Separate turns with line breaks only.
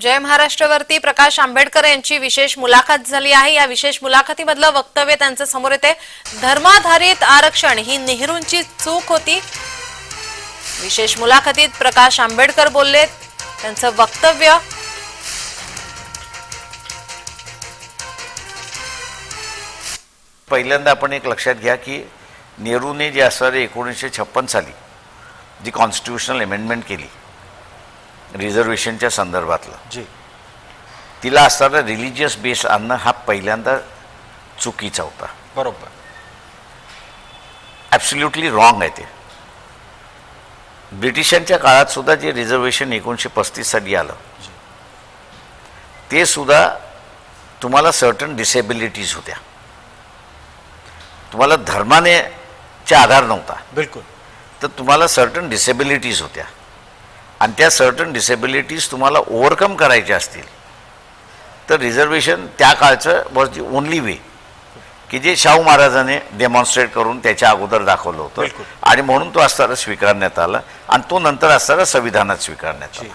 जय महाराष्ट्रवरती प्रकाश आंबेडकर यांची विशेष मुलाखत झाली आहे. या विशेष मुलाखतीमधलं वक्तव्य त्यांचं समोर येते. धर्माधारित आरक्षण ही नेहरूंची चूक होती. विशेष मुलाखतीत प्रकाश आंबेडकर बोललेत. त्यांचं वक्तव्य.
पहिल्यांदा आपण एक लक्षात घ्या की नेहरूने जे असणारे एकोणीसशे छप्पन साली जी कॉन्स्टिट्युशनल अमेंडमेंट केली रिझर्वेशनच्या संदर्भातलं.
जी.
तिला असणारा रिलिजियस बेस आणणं हा पहिल्यांदा चुकीचा होता.
बरोबर.
ॲब्सल्युटली रॉंग आहे ते. ब्रिटिशांच्या काळात सुद्धा जे रिझर्वेशन एकोणीसशे पस्तीस साली आलं ते सुद्धा तुम्हाला सर्टन डिसेबिलिटीज होत्या. तुम्हाला धर्माने चे आधार नव्हता.
बिलकुल.
तर तुम्हाला सर्टन डिसेबिलिटीज होत्या. आणि त्या सर्टन डिसेबिलिटीज तुम्हाला ओव्हरकम करायच्या असतील. तर रिझर्वेशन त्या काळचं वॉज दी ओनली वे की जे शाहू महाराजाने डेमॉन्स्ट्रेट करून त्याच्या अगोदर दाखवलं होतं. आणि म्हणून तो असताना स्वीकारण्यात आला आणि तो नंतर असताना संविधानात स्वीकारण्यात आला.